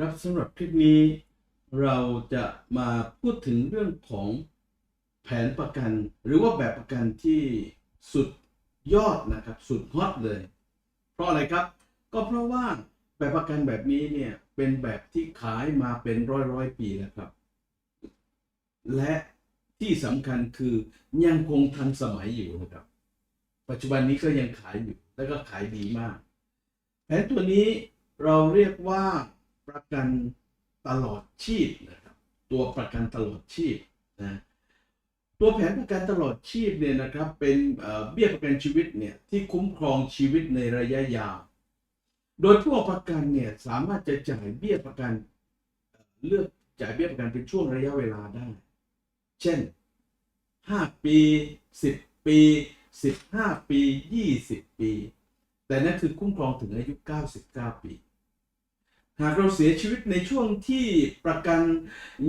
ครับสำหรับคลิปนี้เราจะมาพูดถึงเรื่องของแผนประกัน หรือว่าแบบประกันที่สุดยอดนะครับ สุดฮอตเลย เพราะอะไรครับ ก็เพราะว่าแบบประกันแบบนี้เนี่ยเป็นแบบที่ขายมาเป็นร้อยร้อยปีแล้วครับ และที่สำคัญคือยังคงทันสมัยอยู่นะครับ ปัจจุบันนี้ก็ยังขายอยู่แล้วก็ขายดีมาก แผนตัวนี้เราเรียกว่า ประกันตลอดชีพนะครับ ตัวประกันตลอดชีพนะตัวแผนประกันตลอดชีพเนี่ยนะครับเป็นเบี้ยประกันชีวิตเนี่ยที่คุ้มครองชีวิตในระยะยาว โดยผู้เอาประกันเนี่ยสามารถจะจ่ายเบี้ยประกันเอ่อเลือกจ่ายเบี้ยประกันเป็นช่วงระยะเวลาได้ เช่น 5 ปี 10 ปี 15 ปี 20 ปี แต่นั่นคือคุ้มครองถึงอายุ 99 ปี หากเราเสียชีวิตในช่วงที่ประกัน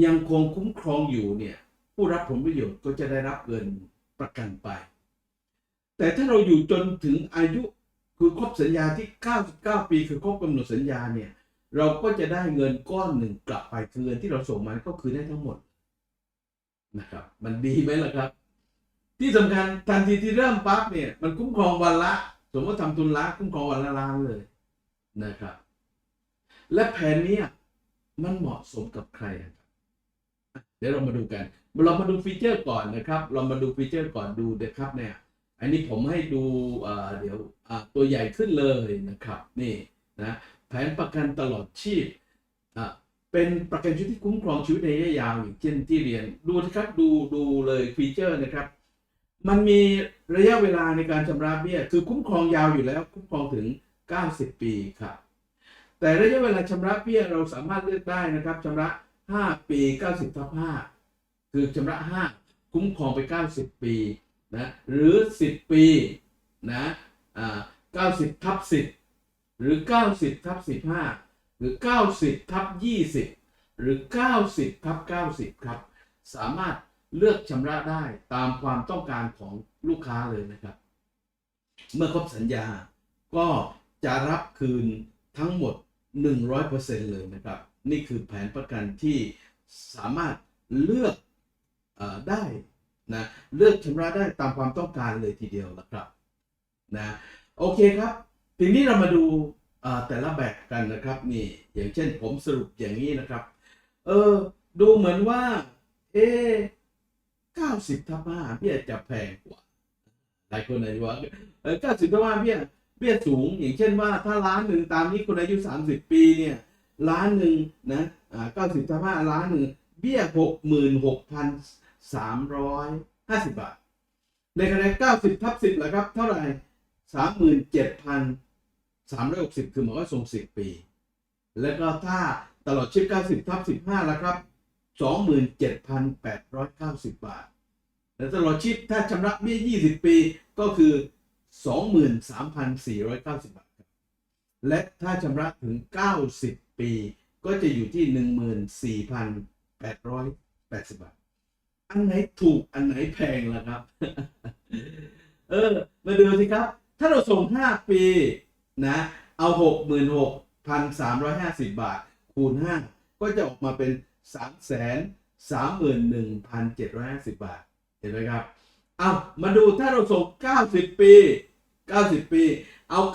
ยังคงคุ้มครองอยู่เนี่ยผู้รับผลประโยชน์ก็จะได้รับเงินประกันไป แต่ถ้าเราอยู่จนถึงอายุคือครบสัญญาที่ 99 ปีคือครบกำหนดสัญญาเนี่ยเราก็จะได้เงินก้อนหนึ่งกลับไปคือเงินที่เราส่งมาก็คือได้ทั้งหมดนะครับ มันดีไหมล่ะครับ ที่สำคัญทันทีที่เริ่มปั๊บเนี่ยมันคุ้มครองวันละ สมมติทำทุนละคุ้มครองวันละล้านเลยนะครับ และแผนเนี้ยมันเหมาะสมกับใครอะครับอะเดี๋ยวเรามาดูกัน เรามาดูฟีเจอร์ก่อนนะครับ เรามาดูฟีเจอร์ก่อนดูเดี๋ยวครับเนี่ย อันนี้ผมให้ดูเดี๋ยวตัวใหญ่ขึ้นเลยนะครับ นี่นะแผนประกันตลอดชีพเป็นประกันชีวิตที่คุ้มครองชีวิตในระยะยาวอย่างเช่นที่เรียนดูนะครับดูดูเลยฟีเจอร์นะครับ มันมีระยะเวลาในการชำระเบี้ยคือคุ้มครองยาวอยู่แล้ว คุ้มครองถึง 90 ปีครับ แต่ระยะเวลาชำระเบี้ยเราสามารถเลือกได้นะครับชำระ 5 ปี 90ทับ5คือชำระ 5 คุ้มครองไป 90 ปีนะหรือ 10 ปีนะอ่า90ทับ10 หรือ 90ทับ15 หรือ 90ทับ20 หรือ 90ทับ90 ครับ สามารถเลือกชำระได้ตามความต้องการของลูกค้าเลยนะครับ เมื่อครบสัญญาก็จะรับคืนทั้งหมด 100%เลยนะครับ นี่คือแผนประกันที่สามารถเลือกอได้นะเลือกชำระได้ตามความต้องการเลยทีเดียวนะครับนะโอเคครับ ทีนี้เรามาดูแต่ละแบบกันนะครับนี่อย่างเช่นผมสรุปอย่างนี้นะครับ เออดูเหมือนว่า เอ๊ะ90ทับ5เบี้ยจะแพงกว่าหลายคนอาจจะว่าเออ90ทับ5เบี้ย เบี้ยสูงอย่างเช่นว่าถ้าล้านหนึ่งตามนี้คนอายุ 30 ปีเนี่ยล้านหนึ่งนะอ่าเก้าสิบห้าล้านหนึ่งเบี้ยหกหมื่นหกพันสามร้อยห้าสิบบาท ในขณะแนนเก้าสิบทับสิบแนะครับ เท่าไหร่สามหมื่นเจ็ดพันสามร้อยหกสิบคือหมายว่าทรงสิบปี แล้วก็ถ้าตลอดชีพเก้าสิบทับสิบห้าละครับสองหมื่นเจ็ดพันแปดร้อยเก้าสิบบาทแต่ตลอดชีพถ้าชำระเบี้ยยี่สิบปีก็คือ 23,490 บาทครับและถ้าชำระถึง 90 ปี ก็จะอยู่ที่ 14,880 บาท อันไหนถูกอันไหนแพงล่ะครับ เออ มาดูสิครับ ถ้าเราส่ง 5 ปีนะ เอา 66,350 บาท คูณ 5 ก็จะออกมาเป็น 331,750 บาท เห็นไหมครับ เอามาดูถ้าเราส่ง 90 ปี 90 ปี เอา 90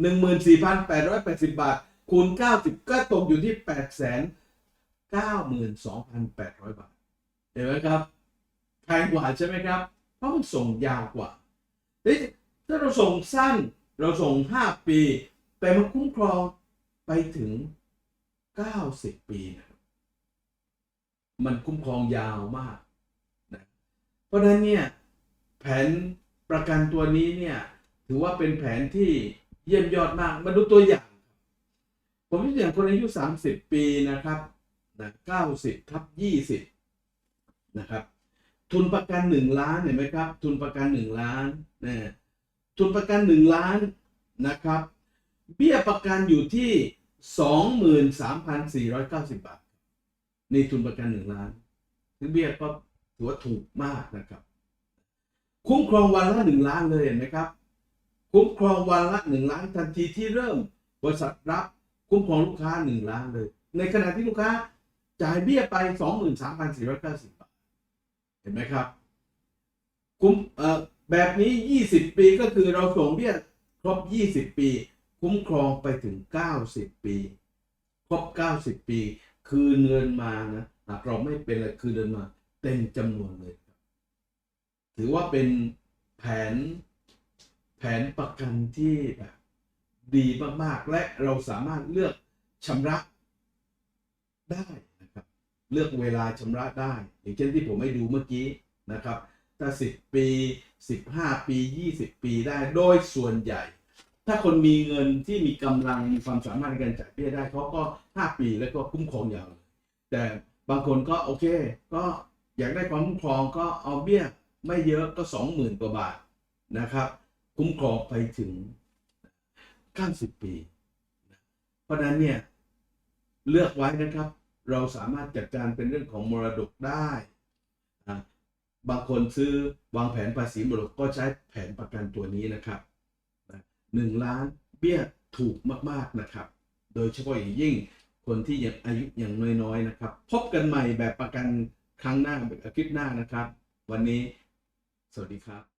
14,880 บาท คูณ 90 ก็ตกอยู่ที่ 892,800 บาท เห็นไหมครับแพงกว่าใช่ไหมครับ เพราะมันส่งยาวกว่าเฮ้ยถ้าเราส่งสั้นเราส่ง 5 ปี แต่มันคุ้มครองไปถึง 90 ปีนะครับมันคุ้มครองยาวมากนะเพราะฉะนั้นเนี่ย แผนประกันตัวนี้เนี่ย ถือว่าเป็นแผนที่เยี่ยมยอดมาก มาดูตัวอย่าง ผมยกตัวอย่างคนอายุ 30 ปีนะครับนะ90ทับ20 นะครับ ทุนประกัน 1 ล้านเห็นไหมครับ ทุนประกัน 1 ล้านนะทุนประกัน 1 ล้านนะครับ เบี้ยประกันอยู่ที่ 23,490 บาทนี่ทุนประกัน 1 ล้านซึ่งเบี้ยก็ถือว่าถูกมากนะครับ คุ้มครองวันละ1ล้านเลยเห็นไหมครับ คุ้มครองวันละ1ล้านทันทีที่เริ่ม บริษัทรับคุ้มครองลูกค้า1ล้านเลย ในขณะที่ลูกค้าจ่ายเบี้ยไปสองหมื่นสามพันสี่ร้อยเก้าสิบบาทเห็นไหมครับ คุ้มเอ่อแบบนี้ยี่สิบปีก็คือเราส่งเบี้ยครบยี่สิบปี คุ้มครองไปถึงเก้าสิบปี ครบเก้าสิบปี คืนเงินมานะหากเราไม่เป็นอะไรคืนเงินมาเต็มจำนวนเลย ถือว่าเป็นแผนแผนประกันที่แบบดีมากๆ และเราสามารถเลือกชำระได้นะครับ เลือกเวลาชำระได้ อย่างเช่นที่ผมให้ดูเมื่อกี้นะครับถ้า10 ปี 15 ปี 20 ปีได้โดยส่วนใหญ่ ถ้าคนมีเงินที่มีกำลังมีความสามารถในการจ่ายเบี้ยได้เขาก็ 5 ปีแล้วก็คุ้มครองยาวแต่บางคนก็โอเค ก็อยากได้ความคุ้มครองก็เอาเบี้ย ไม่เยอะก็20,000กว่าบาทนะครับ คุ้มครองไปถึง 90 ปี เพราะนั้นเนี่ย เลือกไว้นะครับ เราสามารถจัดการเป็นเรื่องของมรดกได้นะบางคนซื้อวางแผนภาษีมรดกก็ใช้แผนประกันตัวนี้นะครับหนึ่งล้านเบี้ยถูกมากๆนะครับ โดยเฉพาะอย่างยิ่งคนที่ยังอายุยังน้อยๆนะครับ พบกันใหม่แบบประกันครั้งหน้าแบบอาทิตย์หน้านะครับ วันนี้ สวัสดีครับ